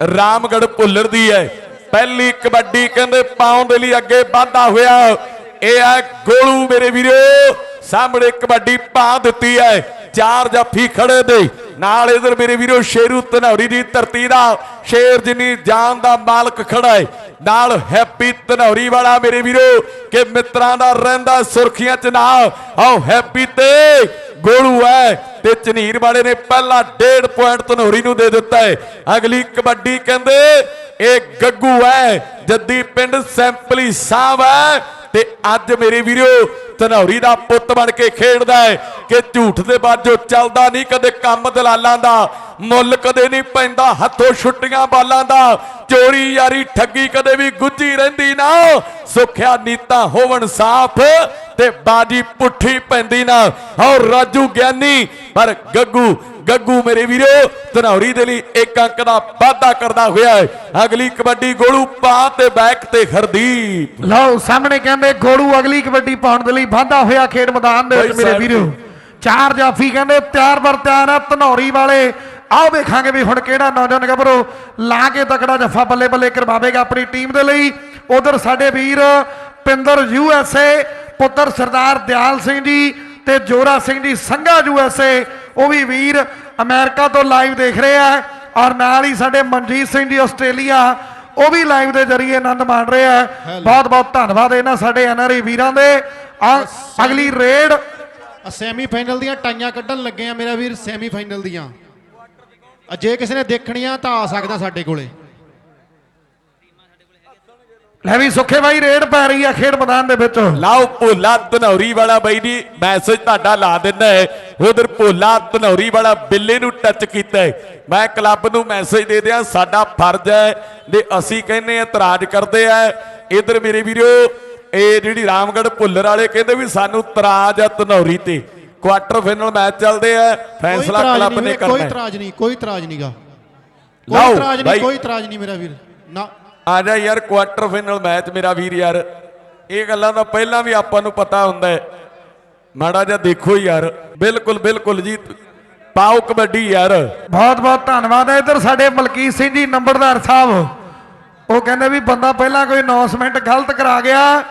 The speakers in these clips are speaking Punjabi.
ਰਾਮਗੜ ਭੁੱਲਰ ਦੀ ਹੈ ਪਹਿਲੀ ਕਬੱਡੀ ਕਹਿੰਦੇ ਪਾਉਣ ਦੇ ਲਈ ਅੱਗੇ ਵਾਧਾ ਹੋਇਆ। ਇਹ ਹੈ ਗੋਲੂ ਮੇਰੇ ਵੀਰੋ, ਸਾਹਮਣੇ ਕਬੱਡੀ ਪਾ ਦਿੱਤੀ ਹੈ ਚਾਰ ਜੱਫੀ ਖੜੇ ਦੇ ਨਾਲ ਇਧਰ ਮੇਰੇ ਵੀਰੋ ਸ਼ੇਰੂ ਧਨੌਰੀ ਦੀ ਧਰਤੀ ਦਾ। ਸ਼ੇਰ ਜਿੰਨੀ ਜਾਨ ਦਾ ਮਾਲਕ ਖੜਾ ਹੈ ਨਾਲ ਹੈਪੀ ਧਨੌਰੀ ਵਾਲਾ ਮੇਰੇ ਵੀਰੋ, ਕਿ ਮਿੱਤਰਾਂ ਦਾ ਰਹਿੰਦਾ ਸੁਰਖੀਆਂ ਚ ਨਾ। ਆਓ ਹੈਪੀ ਤੇ ਗੋਲੂ ਹੈ ਤੇ ਚਨੀਰ ਵਾਲੇ ਨੇ ਪਹਿਲਾ 1.5 ਪੁਆਇੰਟ ਧਨੋਰੀ ਨੂੰ ਦੇ ਦਿੱਤਾ ਹੈ। ਅਗਲੀ ਕਬੱਡੀ ਕਹਿੰਦੇ ਇਹ ਗੱਗੂ ਹੈ, ਜੱਦੀ ਪਿੰਡ ਸੈਂਪਲੀ ਸਾਹਿਬ ਹੈ ਤੇ ਅੱਜ ਮੇਰੇ ਵੀਰੋ ਧਨੌਰੀ ਦਾ ਪੁੱਤ ਬਣ ਕੇ ਖੇਡਦਾ ਹੈ ਕਿ ਝੂਠ ਦੇ ਬਾਝੋ ਚੱਲਦਾ ਨਹੀਂ, ਕਦੇ ਕੰਮ ਦਲਾਲਾਂ ਦਾ, ਮੁੱਲ ਕਦੇ ਨਹੀਂ ਪੈਂਦਾ, ਹੱਥੋਂ ਛੁੱਟੀਆਂ ਬਾਲਾਂ ਦਾ, ਚੋਰੀ ਯਾਰੀ ਠੱਗੀ ਕਦੇ ਵੀ ਗੁੱਜੀ ਰਹਿੰਦੀ ਨਾ, ਸੁਖਿਆ ਨੀਤਾ ਹੋਵਣ ਸਾਫ਼ ਤੇ ਬਾਜੀ ਪੁੱਠੀ ਪੈਂਦੀ ਨਾ, ਔਰ ਰਾਜੂ ਗਿਆਨੀ ਪਰ ਗੱਗੂ ਗੱਗੂ ਮੇਰੇ ਵੀਰੋ ਧਨੌਰੀ ਦੇ ਲਈ ਇੱਕ ਅੰਕ ਦਾ ਵਾਧਾ ਕਰਦਾ ਹੋਇਆ ਹੈ। ਅਗਲੀ ਕਬੱਡੀ ਗੋਲੂ ਪਾ ਤੇ ਬੈਕ ਤੇ ਹਰਦੀਪ। ਲਓ ਸਾਹਮਣੇ ਕਹਿੰਦੇ ਗੋੜੂ ਅਗਲੀ ਕਬੱਡੀ ਪਾਉਣ ਦੇ ਲਈ ਵਾਧਾ ਹੋਇਆ ਖੇਡ ਮੈਦਾਨ ਦੇ ਵਿੱਚ ਮੇਰੇ ਵੀਰੋ। ਚਾਰ ਜਾਫੀ ਕਹਿੰਦੇ ਤਿਆਰ ਬਰ ਤਿਆਰ ਆ ਧਨੌਰੀ ਵਾਲੇ। ਆਓ ਵੇਖਾਂਗੇ ਵੀ ਹੁਣ ਕਿਹੜਾ ਨੌਜਵਾਨ ਗੱਭਰੂ ਲਾ ਕੇ ਤਕੜਾ ਜੱਫਾ ਬੱਲੇ ਬੱਲੇ ਕਰਵਾਵੇਗਾ ਆਪਣੀ ਟੀਮ ਦੇ ਲਈ। ਉਧਰ ਸਾਡੇ ਵੀਰ ਪਿੰਦਰ ਯੂ ਐਸ ਏ ਪੁੱਤਰ ਸਰਦਾਰ ਦਿਆਲ ਸਿੰਘ ਜੀ ਤੇ ਜੋਰਾ ਸਿੰਘ ਜੀ ਸੰਘਾ ਯੂ ਐਸ ਏ ਉਹ ਵੀ ਵੀਰ ਅਮਰੀਕਾ ਤੋਂ ਲਾਈਵ ਦੇਖ ਰਹੇ ਆ ਔਰ ਨਾਲ ਹੀ ਸਾਡੇ ਮਨਜੀਤ ਸਿੰਘ ਜੀ ਆਸਟ੍ਰੇਲੀਆ ਉਹ ਵੀ ਲਾਈਵ ਦੇ ਜ਼ਰੀਏ ਆਨੰਦ ਮਾਣ ਰਹੇ ਆ। ਬਹੁਤ ਬਹੁਤ ਧੰਨਵਾਦ ਇਹਨਾਂ ਸਾਡੇ ਐਨਆਰਆਈ ਵੀਰਾਂ ਦੇ। ਆ ਅਗਲੀ ਰੇਡ ਸੈਮੀ ਫਾਈਨਲ ਦੀਆਂ ਟਾਈਆਂ ਕੱਢਣ ਲੱਗੇ ਆ ਮੇਰਾ ਵੀਰ ਸੈਮੀ ਫਾਈਨਲ ਦੀਆਂ। ਜੇ ਕਿਸੇ ਨੇ ਦੇਖਣੀਆਂ ਤਾਂ ਆ ਸਕਦਾ ਸਾਡੇ ਕੋਲੇ। ਲੈ ਵੀ ਸੁੱਖੇ ਬਾਈ ਰੇਡ ਪੈ ਰਹੀ ਆ ਖੇਡ ਮੈਦਾਨ ਦੇ ਵਿੱਚ। ਲਾਓ ਭੋਲਾ ਧਨੌਰੀ ਵਾਲਾ ਬਾਈ ਜੀ ਮੈਸੇਜ ਤੁਹਾਡਾ ਲਾ ਦਿੰਦਾ ਹੈ। ਉਧਰ ਭੋਲਾ ਧਨੌਰੀ ਵਾਲਾ ਬਿੱਲੇ ਨੂੰ ਟੱਚ ਕੀਤਾ ਹੈ। ਮੈਂ ਕਲੱਬ ਨੂੰ ਮੈਸੇਜ ਦੇ ਦਿਆਂ ਸਾਡਾ ਫਰਜ਼ ਹੈ ਜੇ ਅਸੀਂ ਕਹਿੰਨੇ ਇਤਰਾਜ਼ ਕਰਦੇ ਆ। ਇਧਰ ਮੇਰੇ ਵੀਰੋ ਇਹ ਜਿਹੜੀ ਰਾਮਗੜ੍ਹ ਭੁੱਲਰ ਵਾਲੇ ਕਹਿੰਦੇ ਵੀ ਸਾਨੂੰ ਇਤਰਾਜ਼ ਹੈ ਧਨੌਰੀ ਤੇ। ਕੁਆਟਰ ਫਾਈਨਲ ਮੈਚ ਚੱਲਦੇ ਆ ਫੈਸਲਾ ਕਲੱਬ ਨੇ ਕੋਈ ਕਰਨਾ ਹੈ। ਇਤਰਾਜ਼ ਨਹੀਂ ਕੋਈ ਇਤਰਾਜ਼ ਨਹੀਂਗਾ। ਕੋਈ ਲਓ, ਇਤਰਾਜ਼। ਨਹੀਂ ਕੋਈ ਇਤਰਾਜ਼ ਨਹੀਂ ਮੇਰਾ ਵੀਰ। ਨਾ। ਆ ਜਾ ਯਾਰ ਕੁਆਟਰ ਫਾਈਨਲ ਮੈਚ ਮੇਰਾ ਵੀਰ ਯਾਰ। ਇਹ ਗੱਲਾਂ ਦਾ ਪਹਿਲਾਂ ਵੀ ਆਪਾਂ ਨੂੰ ਪਤਾ ਹੁੰਦਾ ਹੈ। ਮਾੜਾ ਜਿਹਾ ਦੇਖੋ ਯਾਰ। ਬਿਲਕੁਲ ਬਿਲਕੁਲ ਜੀ। ਪਾਓ ਕਬੱਡੀ ਯਾਰ। ਬਹੁਤ ਬਹੁਤ ਧੰਨਵਾਦ ਹੈ ਇਧਰ ਸਾਡੇ ਮਲਕੀਤ ਸਿੰਘ ਜੀ, ਨੰਬਰਦਾਰ ਸਾਹਿਬ। ਉਹ ਕਹਿੰਦੇ ਵੀ ਬੰਦਾ ਪਹਿਲਾਂ ਕੋਈ ਅਨਾਉਂਸਮੈਂਟ ਗਲਤ ਕਰਾ ਗਿਆ।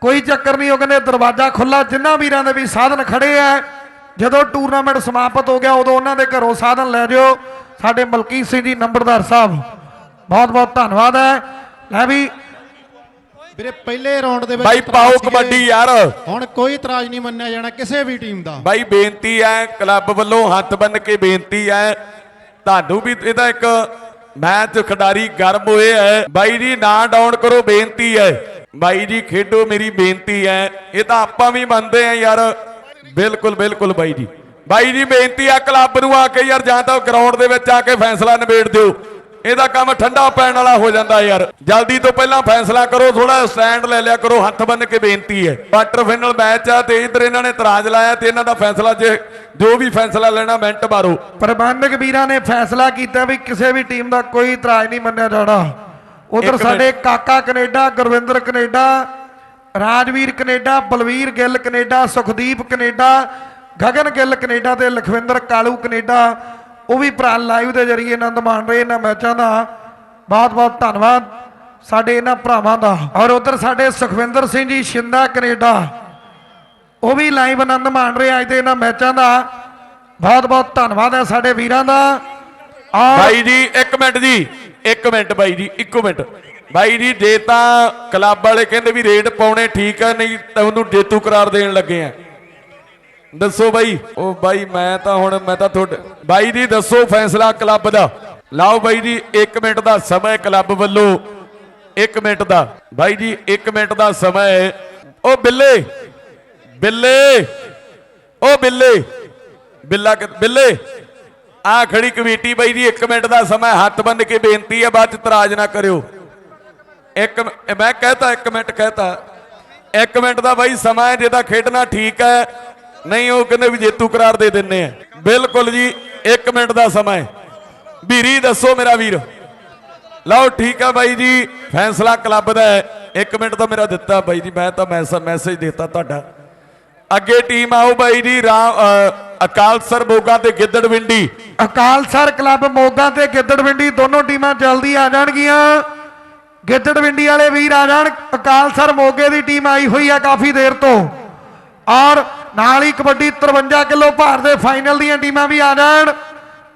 ਕੋਈ ਚੱਕਰ ਨਹੀਂ, ਉਹ ਕਹਿੰਦੇ ਦਰਵਾਜ਼ਾ ਖੁੱਲਾ ਜਿੰਨਾ ਵੀਰਾਂ ਦੇ ਵੀ ਸਾਧਨ ਖੜੇ ਆ, ਜਦੋਂ ਟੂਰਨਾਮੈਂਟ ਸਮਾਪਤ ਹੋ ਗਿਆ, ਉਦੋਂ ਉਹਨਾਂ ਦੇ ਘਰੋਂ ਸਾਧਨ ਲੈ ਜਿਓ। ਸਾਡੇ ਮਲਕੀਤ ਸਿੰਘ ਜੀ, ਨੰਬਰਦਾਰ ਸਾਹਿਬ। ਬਹੁਤ ਬਹੁਤ ਧੰਨਵਾਦ ਹੈ। ਲੈ ਵੀ ਵੀਰੇ ਪਹਿਲੇ ਰਾਉਂਡ ਦੇ ਵਿੱਚ ਬਾਈ ਪਾਓ। ਕਬੱਡੀ ਯਾਰ। ਹੁਣ ਕੋਈ ਇਤਰਾਜ਼ ਨਹੀਂ ਮੰਨਿਆ ਜਾਣਾ ਕਿਸੇ ਵੀ ਟੀਮ ਦਾ। ਬਾਈ ਬੇਨਤੀ ਹੈ ਕਲੱਬ ਵੱਲੋਂ ਹੱਥ ਬੰਨ ਕੇ ਬੇਨਤੀ ਹੈ। ਤੁਹਾਨੂੰ ਵੀ ਇਹਦਾ ਇੱਕ ਮੈਚ ਖਿਡਾਰੀ ਗਰਮ ਹੋਏ ਹੈ। ਬਾਈ ਜੀ ਨਾ ਡਾਊਨ ਕਰੋ ਬੇਨਤੀ ਹੈ। ਬਾਈ ਜੀ ਖੇਡੋ ਮੇਰੀ ਬੇਨਤੀ ਹੈ। ਇਹ ਤਾਂ ਆਪਾਂ ਵੀ ਮੰਨਦੇ ਆ ਯਾਰ। ਬਿਲਕੁਲ ਬਿਲਕੁਲ ਬਾਈ ਜੀ। ਬਾਈ ਜੀ ਬੇਨਤੀ ਆ ਕਲੱਬ ਨੂੰ ਆ ਕੇ ਯਾਰ ਜਾਂ ਤਾਂ ਗਰਾਊਂਡ ਦੇ ਵਿੱਚ ਆ ਕੇ ਫੈਸਲਾ ਨਿਬੇੜ ਦਿਓ। ਇਹਦਾ ਕੰਮ ਠੰਡਾ ਪੈਣ ਵਾਲਾ ਹੋ ਜਾਂਦਾ ਯਾਰ। ਜਲਦੀ ਤੋਂ ਪਹਿਲਾਂ ਫੈਸਲਾ ਕਰੋ ਥੋੜਾ ਸਟੈਂਡ ਲੈ ਲਿਆ ਕਰੋ ਹੱਥ ਬੰਨ ਕੇ ਬੇਨਤੀ ਹੈ। ਕੁਆਟਰ ਫਾਈਨਲ ਮੈਚ ਆ ਤੇ ਇਧਰ ਇਹਨਾਂ ਨੇ ਇਤਰਾਜ਼ ਲਾਇਆ ਤੇ ਇਹਨਾਂ ਦਾ ਫੈਸਲਾ ਜੇ ਜੋ ਵੀ ਫੈਸਲਾ ਲੈਣਾ ਮਿੰਟ ਮਾਰੋ। ਪ੍ਰਬੰਧਕ ਵੀਰਾਂ ਨੇ ਫੈਸਲਾ ਕੀਤਾ ਵੀ ਕਿਸੇ ਵੀ ਟੀਮ ਦਾ ਕੋਈ ਇਤਰਾਜ਼ ਨਹੀਂ ਮੰਨਿਆ ਜਾਣਾ। ਉਧਰ ਸਾਡੇ ਕਾਕਾ Canada Gurvinder Canada Rajveer Canada Balveer Gill Canada Sukhdeep Canada Gagan Gill Canada ਤੇ ਲਖਵਿੰਦਰ ਕਾਲੂ ਕੈਨੇਡਾ। ਉਹ ਵੀ ਭਰਾ ਲਾਈਵ ਦੇ ਜ਼ਰੀਏ ਆਨੰਦ ਮਾਣ ਰਹੇ ਇਹਨਾਂ ਮੈਚਾਂ ਦਾ। ਬਹੁਤ ਬਹੁਤ ਧੰਨਵਾਦ ਸਾਡੇ ਇਹਨਾਂ ਭਰਾਵਾਂ ਦਾ। ਔਰ ਉਧਰ ਸਾਡੇ ਸੁਖਵਿੰਦਰ ਸਿੰਘ ਜੀ, ਸ਼ਿੰਦਾ ਕੈਨੇਡਾ। ਉਹ ਵੀ ਲਾਈਵ ਆਨੰਦ ਮਾਣ ਰਹੇ ਅੱਜ ਦੇ ਇਹਨਾਂ ਮੈਚਾਂ ਦਾ। ਬਹੁਤ ਬਹੁਤ ਧੰਨਵਾਦ ਹੈ ਸਾਡੇ ਵੀਰਾਂ ਦਾ। ਔਰ ਬਾਈ ਜੀ, ਇੱਕ ਮਿੰਟ ਜੀ, ਇੱਕ ਮਿੰਟ ਬਾਈ ਜੀ, ਇੱਕੋ ਮਿੰਟ। ਬਾਈ ਜੀ, ਜੇ ਤਾਂ ਕਲੱਬ ਵਾਲੇ ਕਹਿੰਦੇ ਵੀ ਰੇਟ ਪਾਉਣੇ ਠੀਕ ਆ, ਨਹੀਂ ਤਾਂ ਉਹਨੂੰ ਜੇਤੂ ਕਰਾਰ ਦੇਣ ਲੱਗੇ ਆ। ਦੱਸੋ ਬਾਈ। ਉਹ ਬਾਈ, ਮੈਂ ਤਾਂ ਹੁਣ, ਮੈਂ ਤਾਂ ਤੁਹਾਡੇ ਬਾਈ ਜੀ, ਦੱਸੋ ਫੈਸਲਾ ਕਲੱਬ ਦਾ। ਲਾਓ ਬਾਈ ਜੀ 1 ਮਿੰਟ ਦਾ ਸਮਾਂ ਕਲੱਬ ਵੱਲੋਂ। 1 ਮਿੰਟ ਦਾ। ਬਾਈ ਜੀ 1 ਮਿੰਟ ਦਾ ਸਮਾਂ ਉਹ ਬਿੱਲੇ ਬਿੱਲੇ ਉਹ ਬਿੱਲੇ, ਬਿੱਲਾ ਬਿੱਲੇ। ਆ ਖੜੀ ਕਮੇਟੀ ਬਾਈ ਜੀ 1 ਮਿੰਟ ਦਾ ਸਮਾਂ ਹੱਥ ਬੰਨ ਕੇ ਬੇਨਤੀ ਹੈ, ਬਾਅਦ ਚ ਤਰਾਜ ਨਾ ਕਰਿਓ। ਇੱਕ ਮ- ਮੈਂ ਕਹਤਾ 1 ਮਿੰਟ ਕਹਤਾ। 1 ਮਿੰਟ ਦਾ ਬਾਈ, ਸਮਾਂ ਹੈ, ਜਿਹਦਾ ਖੇਡਣਾ ਠੀਕ ਹੈ। ਨਹੀਂ, ਉਹ ਕਹਿੰਦੇ ਵੀ ਜੇਤੂ ਕਰਾਰ ਦੇ ਦਿੰਨੇ ਆ। ਬਿਲਕੁਲ ਜੀ 1 ਮਿੰਟ ਦਾ ਸਮਾਂ ਹੈ। ਵੀਰੀ, ਦੱਸੋ ਮੇਰਾ ਵੀਰ। ਲਓ, ਠੀਕ ਆ ਬਾਈ ਜੀ, ਫੈਸਲਾ ਕਲੱਬ ਦਾ ਹੈ। 1 ਮਿੰਟ ਤਾਂ ਮੇਰਾ ਦਿੱਤਾ ਬਾਈ ਜੀ, ਮੈਂ ਤਾਂ ਮੈਸੇਜ ਦਿੱਤਾ ਤੁਹਾਡਾ। ਅੱਗੇ ਟੀਮ ਆਓ ਬਾਈ ਜੀ, ਰਾਮ ਅਕਾਲ ਸਰ ਮੋਗਾ ਤੇ ਗਿੱਦੜ ਵਿੰਡੀ। ਅਕਾਲਸਰ ਕਲੱਬ ਮੋਗਾ ਤੇ ਗਿੱਦੜਵਿੰਡੀ ਦੋਨੋਂ ਟੀਮਾਂ ਜਲਦੀ ਆ ਜਾਣਗੀਆਂ। ਗਿੱਦੜਵਿੰਡੀ ਵਾਲੇ ਵੀਰ ਆ ਜਾਣ। ਅਕਾਲ ਸਰ ਮੋਗੇ ਦੀ ਟੀਮ ਆਈ ਹੋਈ ਆ ਕਾਫੀ ਦੇਰ ਤੋਂ। ਔਰ ਨਾਲ ਹੀ ਕਬੱਡੀ 53 ਕਿਲੋ ਭਾਰ ਦੇ ਫਾਈਨਲ ਦੀਆਂ ਟੀਮਾਂ ਵੀ ਆ ਜਾਣ।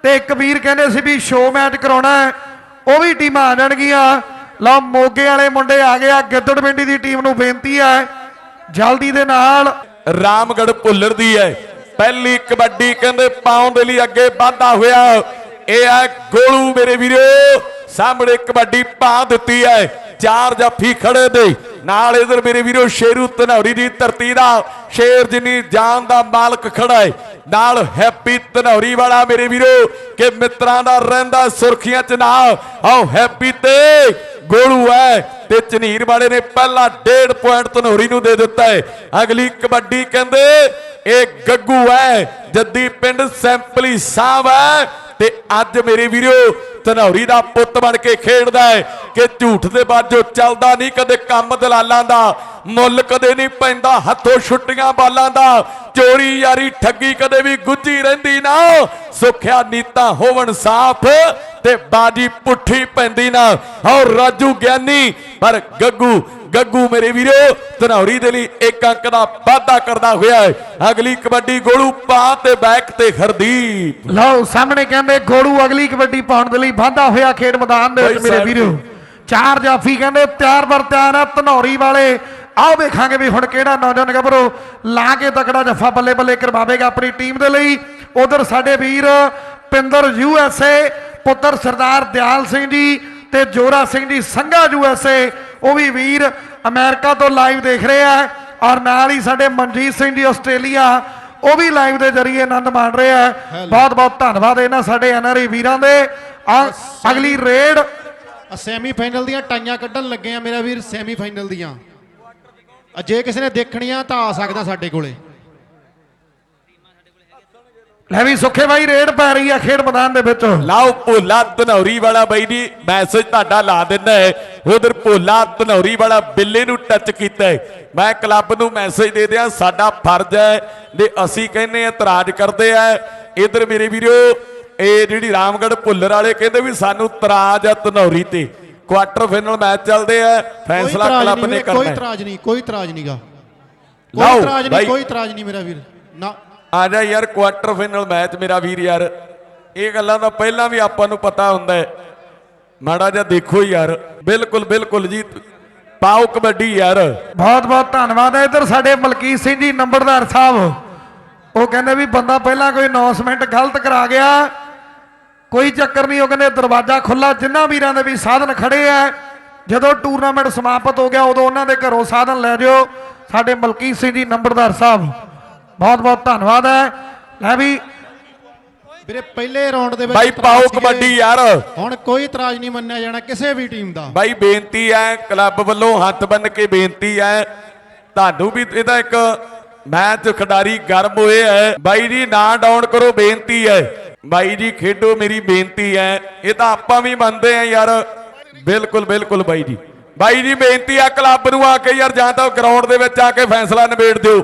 ਤੇ ਇੱਕ ਵੀਰ ਕਹਿੰਦੇ ਸੀ ਵੀ ਸ਼ੋਅ ਮੈਚ ਕਰਾਉਣਾ ਉਹ ਵੀ ਟੀਮਾਂ ਆ ਜਾਣਗੀਆਂ। ਲਓ, ਮੋਗੇ ਵਾਲੇ ਮੁੰਡੇ ਆ ਗਏ ਆ ਗਿੱਦੜਵਿੰਡੀ ਦੀ ਟੀਮ ਨੂੰ ਬੇਨਤੀ ਹੈ, ਜਲਦੀ ਦੇ ਨਾਲ। ਰਾਮਗੜ ਭੁੱਲਰ ਦੀ ਹੈ, ਪਹਿਲੀ ਕਬੱਡੀ ਕਹਿੰਦੇ ਪਾਉਣ ਦੇ ਲਈ ਅੱਗੇ ਵਾਧਾ ਹੋਇਆ। ਇਹ ਹੈ ਗੋਲੂ ਮੇਰੇ ਵੀਰੋ, ਸਾਹਮਣੇ ਕਬੱਡੀ ਪਾ ਦਿੱਤੀ ਹੈ, ਚਾਰ ਜਾਫੀ ਖੜੇ ਦੇ ਨਾਲ ਇਧਰ ਮੇਰੇ ਵੀਰੋ ਸ਼ੇਰੂ ਧਨੌਰੀ ਦੀ ਧਰਤੀ ਦਾ ਸ਼ੇਰ ਜਿੰਨੀ ਜਾਨ ਦਾ ਮਾਲਕ ਖੜਾ ਹੈ, ਨਾਲ ਹੈਪੀ ਧਨੌਰੀ ਵਾਲਾ ਮੇਰੇ ਵੀਰੋ ਕਿ ਮਿੱਤਰਾਂ ਦਾ ਰਹਿੰਦਾ ਸੁਰਖੀਆਂ ਚ ਨਾ ਆਓ, ਹੈਪੀ ਤੇ ਗੋਲੂ ਹੈ ਤੇ ਚਨੀਰ ਵਾਲੇ ਨੇ ਪਹਿਲਾ 1.5 ਪੁਆਇੰਟ ਧਨੌਰੀ ਨੂੰ ਦੇ ਦਿੱਤਾ ਹੈ। ਅਗਲੀ ਕਬੱਡੀ ਕਹਿੰਦੇ, ਇਹ ਗੱਗੂ ਹੈ, ਜੱਦੀ ਪਿੰਡ ਸੈਂਪਲੀ ਸਾਹਿਬ ਹੈ। ਤੇ ਅੱਜ ਮੇਰੇ ਵੀਰੋ, ਧਨੌਰੀ ਦਾ ਪੁੱਤ ਬਣ ਕੇ ਖੇਡਦਾ ਹੈ ਕਿ ਝੂਠ ਦੇ ਬਾਝੋ ਚੱਲਦਾ ਨਹੀਂ, ਕਦੇ ਕੰਮ ਦਲਾਲਾਂ ਦਾ, ਮੁੱਲ ਕਦੇ ਨਹੀਂ ਪੈਂਦਾ, ਹੱਥੋਂ ਛੁੱਟੀਆਂ ਬਾਲਾਂ ਦਾ, ਚੋਰੀ ਯਾਰੀ ਠੱਗੀ ਕਦੇ ਵੀ ਗੁੱਜੀ ਰਹਿੰਦੀ ਨਾ, ਸੁਖਿਆ ਨੀਤਾ ਹੋਵਣ ਸਾਫ਼ ਤੇ ਬਾਜੀ ਪੁੱਠੀ ਪੈਂਦੀ ਨਾ। ਔਰ ਰਾਜੂ ਗਿਆਨੀ, ਪਰ ਗੱਗੂ ਗੱਗੂ ਮੇਰੇ ਵੀਰੋ ਧਨੌਰੀ ਦੇ ਲਈ ਇੱਕ ਅੰਕ ਦਾ ਵਾਧਾ ਕਰਦਾ ਹੋਇਆ ਹੈ। ਅਗਲੀ ਕਬੱਡੀ ਗੋਲੂ ਪਾ ਤੇ ਬੈਕ ਤੇ ਹਰਦੀਪ। ਲਓ ਸਾਹਮਣੇ ਕਹਿੰਦੇ ਗੋੜੂ ਅਗਲੀ ਕਬੱਡੀ ਪਾਉਣ ਦੇ ਲਈ ਵਾਧਾ ਹੋਇਆ ਖੇਡ ਮੈਦਾਨ ਦੇ ਵਿੱਚ ਮੇਰੇ ਵੀਰੋ। ਚਾਰ ਜਾਫੀ ਕਹਿੰਦੇ ਤਿਆਰ ਬਰ ਤਿਆਰ ਆ ਧਨੌਰੀ ਵਾਲੇ। ਆਓ ਵੇਖਾਂਗੇ ਵੀ ਹੁਣ ਕਿਹੜਾ ਨੌਜਵਾਨ ਗੱਭਰੂ ਲਾ ਕੇ ਤਕੜਾ ਜੱਫਾ ਬੱਲੇ ਬੱਲੇ ਕਰਵਾਵੇਗਾ ਆਪਣੀ ਟੀਮ ਦੇ ਲਈ। ਉਧਰ ਸਾਡੇ ਵੀਰ ਪਿੰਦਰ ਯੂ ਐਸ ਏ ਪੁੱਤਰ ਸਰਦਾਰ ਦਿਆਲ ਸਿੰਘ ਜੀ ਤੇ ਜੋਰਾ ਸਿੰਘ ਜੀ ਸੰਘਾ ਯੂ ਐਸ ਏ। ਉਹ ਵੀ ਵੀਰ ਅਮਰੀਕਾ ਤੋਂ ਲਾਈਵ ਦੇਖ ਰਹੇ ਆ ਔਰ ਨਾਲ ਹੀ ਸਾਡੇ ਮਨਜੀਤ ਸਿੰਘ ਜੀ ਆਸਟ੍ਰੇਲੀਆ ਉਹ ਵੀ ਲਾਈਵ ਦੇ ਜ਼ਰੀਏ ਆਨੰਦ ਮਾਣ ਰਹੇ ਆ। ਬਹੁਤ ਬਹੁਤ ਧੰਨਵਾਦ ਇਹਨਾਂ ਸਾਡੇ ਐਨਆਰਆਈ ਵੀਰਾਂ ਦੇ। ਆ ਅਗਲੀ ਰੇਡ ਸੈਮੀ ਫਾਈਨਲ ਦੀਆਂ ਟਾਈਆਂ ਕੱਢਣ ਲੱਗੇ ਆ ਮੇਰਾ ਵੀਰ ਸੈਮੀ ਫਾਈਨਲ ਦੀਆਂ ਜੇ ਕਿਸੇ ਨੇ ਦੇਖਣੀਆਂ ਤਾਂ ਆ ਸਕਦਾ ਸਾਡੇ ਕੋਲੇ। ਲੈ ਵੀ ਸੁੱਖੇ ਬਾਈ ਰੇਡ ਪੈ ਰਹੀ ਆ ਖੇਡ ਮੈਦਾਨ ਦੇ ਵਿੱਚ। ਲਾਓ ਭੋਲਾ ਧਨੌਰੀ ਵਾਲਾ ਬਾਈ ਜੀ ਮੈਸੇਜ ਤੁਹਾਡਾ ਲਾ ਦਿੰਦਾ ਹੈ। ਉਧਰ ਭੋਲਾ ਧਨੌਰੀ ਵਾਲਾ ਬਿੱਲੇ ਨੂੰ ਟੱਚ ਕੀਤਾ ਹੈ। ਮੈਂ ਕਲੱਬ ਨੂੰ ਮੈਸੇਜ ਦੇ ਦਿਆਂ ਸਾਡਾ ਫਰਜ਼ ਹੈ ਦੇ ਅਸੀਂ ਕਹਿੰਨੇ ਇਤਰਾਜ਼ ਕਰਦੇ ਆ। ਇਧਰ ਮੇਰੇ ਵੀਰੋ ਇਹ ਜਿਹੜੀ ਰਾਮਗੜ੍ਹ ਭੁੱਲਰ ਵਾਲੇ ਕਹਿੰਦੇ ਵੀ ਸਾਨੂੰ ਇਤਰਾਜ਼ ਆ ਧਨੌਰੀ ਤੇ। ਕੁਆਟਰ ਫਾਈਨਲ ਮੈਚ ਚੱਲਦੇ ਆ ਫੈਸਲਾ ਕਲੱਬ ਨੇ ਕਰਨਾ ਕੋਈ। ਇਤਰਾਜ਼ ਨਹੀਂ ਕੋਈ ਇਤਰਾਜ਼ ਨਹੀਂਗਾ। ਕੋਈ ਇਤਰਾਜ਼। ਨਹੀਂ ਕੋਈ ਇਤਰਾਜ਼ ਨਹੀਂ ਮੇਰਾ ਵੀਰ। ਨਾ ਆ ਜਾ ਯਾਰ ਕੁਆਟਰ ਫਾਈਨਲ ਮੈਚ ਮੇਰਾ ਵੀਰ ਯਾਰ। ਇਹ ਗੱਲਾਂ ਦਾ ਪਹਿਲਾਂ ਵੀ ਆਪਾਂ ਨੂੰ ਪਤਾ ਹੁੰਦਾ ਹੈ। ਮਾੜਾ ਜਿਹਾ ਦੇਖੋ ਯਾਰ। ਬਿਲਕੁਲ ਬਿਲਕੁਲ ਜੀ। ਪਾਓ ਕਬੱਡੀ ਯਾਰ। ਬਹੁਤ ਬਹੁਤ ਧੰਨਵਾਦ ਹੈ ਇਧਰ ਸਾਡੇ ਮਲਕੀਤ ਸਿੰਘ ਜੀ, ਨੰਬਰਦਾਰ ਸਾਹਿਬ। ਉਹ ਕਹਿੰਦੇ ਵੀ ਬੰਦਾ ਪਹਿਲਾਂ ਕੋਈ ਅਨਾਉਂਸਮੈਂਟ ਗਲਤ ਕਰਾ ਗਿਆ। ਕੋਈ ਚੱਕਰ ਨਹੀਂ, ਉਹ ਕਹਿੰਦੇ ਦਰਵਾਜ਼ਾ ਖੁੱਲਾ ਜਿੰਨਾ ਵੀਰਾਂ ਦੇ ਵੀ ਸਾਧਨ ਖੜੇ ਆ, ਜਦੋਂ ਟੂਰਨਾਮੈਂਟ ਸਮਾਪਤ ਹੋ ਗਿਆ, ਉਦੋਂ ਉਹਨਾਂ ਦੇ ਘਰੋਂ ਸਾਧਨ ਲੈ ਜਿਓ। ਸਾਡੇ ਮਲਕੀਤ ਸਿੰਘ ਜੀ, ਨੰਬਰਦਾਰ ਸਾਹਿਬ। ਬਹੁਤ ਬਹੁਤ ਧੰਨਵਾਦ ਹੈ। ਲੈ ਵੀ ਵੀਰੇ ਪਹਿਲੇ ਰਾਉਂਡ ਦੇ ਵਿੱਚ ਬਾਈ ਪਾਓ। ਕਬੱਡੀ ਯਾਰ। ਹੁਣ ਕੋਈ ਇਤਰਾਜ਼ ਨਹੀਂ ਮੰਨਿਆ ਜਾਣਾ ਕਿਸੇ ਵੀ ਟੀਮ ਦਾ। ਬਾਈ ਬੇਨਤੀ ਹੈ ਕਲੱਬ ਵੱਲੋਂ ਹੱਥ ਬੰਨ ਕੇ ਬੇਨਤੀ ਹੈ। ਤੁਹਾਨੂੰ ਵੀ ਇਹਦਾ ਇੱਕ ਮੈਚ ਖਿਡਾਰੀ ਗਰਮ ਹੋਏ ਹੈ। ਬਾਈ ਜੀ ਨਾ ਡਾਊਨ ਕਰੋ ਬੇਨਤੀ ਹੈ। ਬਾਈ ਜੀ ਖੇਡੋ ਮੇਰੀ ਬੇਨਤੀ ਹੈ। ਇਹ ਤਾਂ ਆਪਾਂ ਵੀ ਮੰਨਦੇ ਆ ਯਾਰ। ਬਿਲਕੁਲ ਬਿਲਕੁਲ ਬਾਈ ਜੀ। ਬਾਈ ਜੀ ਬੇਨਤੀ ਆ ਕਲੱਬ ਨੂੰ ਆ ਕੇ ਯਾਰ ਜਾਂ ਤਾਂ ਗਰਾਊਂਡ ਦੇ ਵਿੱਚ ਆ ਕੇ ਫੈਸਲਾ ਨਿਬੇੜ ਦਿਓ।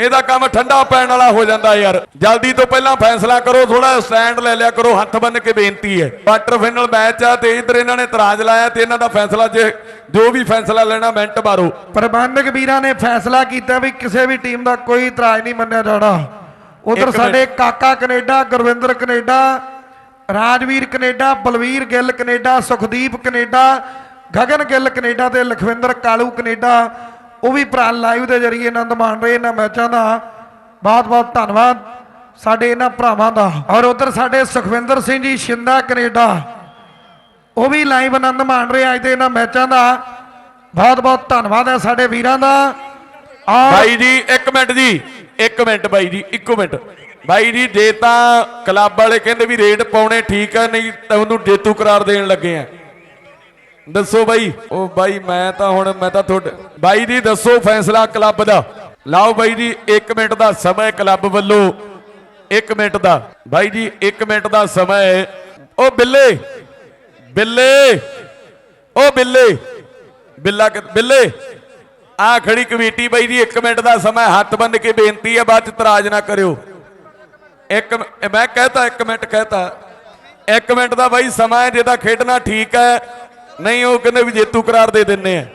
ਇਹਦਾ ਕੰਮ ਠੰਡਾ ਪੈਣ ਵਾਲਾ ਹੋ ਜਾਂਦਾ ਯਾਰ। ਜਲਦੀ ਤੋਂ ਪਹਿਲਾਂ ਫੈਸਲਾ ਕਰੋ ਥੋੜਾ ਸਟੈਂਡ ਲੈ ਲਿਆ ਕਰੋ ਹੱਥ ਬੰਨ ਕੇ ਬੇਨਤੀ ਹੈ। ਕੁਆਟਰ ਫਾਈਨਲ ਮੈਚ ਆ ਤੇ ਇਧਰ ਇਹਨਾਂ ਨੇ ਇਤਰਾਜ਼ ਲਾਇਆ ਤੇ ਇਹਨਾਂ ਦਾ ਫੈਸਲਾ ਜੇ ਜੋ ਵੀ ਫੈਸਲਾ ਲੈਣਾ ਮਿੰਟ ਮਾਰੋ। ਪ੍ਰਬੰਧਕ ਵੀਰਾਂ ਨੇ ਫੈਸਲਾ ਕੀਤਾ ਵੀ ਕਿਸੇ ਵੀ ਟੀਮ ਦਾ ਕੋਈ ਇਤਰਾਜ਼ ਨਹੀਂ ਮੰਨਿਆ ਜਾਣਾ। ਉਧਰ ਸਾਡੇ ਕਾਕਾ Canada Gurvinder Canada Rajveer Canada Balveer Gill Canada Sukhdeep Canada Gagan Gill Canada ਤੇ ਲਖਵਿੰਦਰ ਕਾਲੂ ਕੈਨੇਡਾ ਉਹ ਵੀ ਭਰਾ ਲਾਈਵ ਦੇ ਜ਼ਰੀਏ ਆਨੰਦ ਮਾਣ ਰਹੇ ਇਹਨਾਂ ਮੈਚਾਂ ਦਾ। ਬਹੁਤ ਬਹੁਤ ਧੰਨਵਾਦ ਸਾਡੇ ਇਹਨਾਂ ਭਰਾਵਾਂ ਦਾ। ਔਰ ਉਧਰ ਸਾਡੇ ਸੁਖਵਿੰਦਰ ਸਿੰਘ ਜੀ, ਸ਼ਿੰਦਾ ਕੈਨੇਡਾ। ਉਹ ਵੀ ਲਾਈਵ ਆਨੰਦ ਮਾਣ ਰਹੇ ਅੱਜ ਦੇ ਇਹਨਾਂ ਮੈਚਾਂ ਦਾ। ਬਹੁਤ ਬਹੁਤ ਧੰਨਵਾਦ ਹੈ ਸਾਡੇ ਵੀਰਾਂ ਦਾ। ਔਰ ਬਾਈ ਜੀ, ਇੱਕ ਮਿੰਟ ਜੀ, ਇੱਕ ਮਿੰਟ ਬਾਈ ਜੀ, ਇੱਕੋ ਮਿੰਟ। ਬਾਈ ਜੀ, ਜੇ ਤਾਂ ਕਲੱਬ ਵਾਲੇ ਕਹਿੰਦੇ ਵੀ ਰੇਟ ਪਾਉਣੇ ਠੀਕ ਆ, ਨਹੀਂ ਤਾਂ ਉਹਨੂੰ ਜੇਤੂ ਕਰਾਰ ਦੇਣ ਲੱਗੇ ਆ। ਦੱਸੋ ਬਾਈ। ਉਹ ਬਾਈ, ਮੈਂ ਤਾਂ ਹੁਣ, ਮੈਂ ਤਾਂ ਤੁਹਾਡੇ ਬਾਈ ਜੀ, ਦੱਸੋ ਫੈਸਲਾ ਕਲੱਬ ਦਾ। ਲਾਓ ਬਾਈ ਜੀ 1 ਮਿੰਟ ਦਾ ਸਮਾਂ ਕਲੱਬ ਵੱਲੋਂ। 1 ਮਿੰਟ ਦਾ। ਬਾਈ ਜੀ 1 ਮਿੰਟ ਦਾ ਸਮਾਂ ਉਹ ਬਿੱਲੇ ਬਿੱਲੇ ਉਹ ਬਿੱਲੇ, ਬਿੱਲਾ ਬਿੱਲੇ, ਆ ਖੜੀ ਕਮੇਟੀ ਬਾਈ ਜੀ 1 ਮਿੰਟ ਦਾ ਸਮਾਂ ਹੱਥ ਬੰਨ ਕੇ ਬੇਨਤੀ ਹੈ, ਬਾਅਦ ਚ ਤਰਾਜ ਨਾ ਕਰਿਓ। ਇੱਕ ਮ- ਮੈਂ ਕਹਤਾ, ਇੱਕ ਮਿੰਟ ਕਹਤਾ। ਇੱਕ ਮਿੰਟ ਦਾ ਬਾਈ ਸਮਾਂ ਹੈ ਜੇ ਖੇਡਣਾ ਠੀਕ ਹੈ। ਨਹੀਂ ਉਹ ਕਹਿੰਦੇ ਵੀ ਜੇਤੂ ਕਰਾਰ ਦੇ ਦਿੰਨੇ ਆ।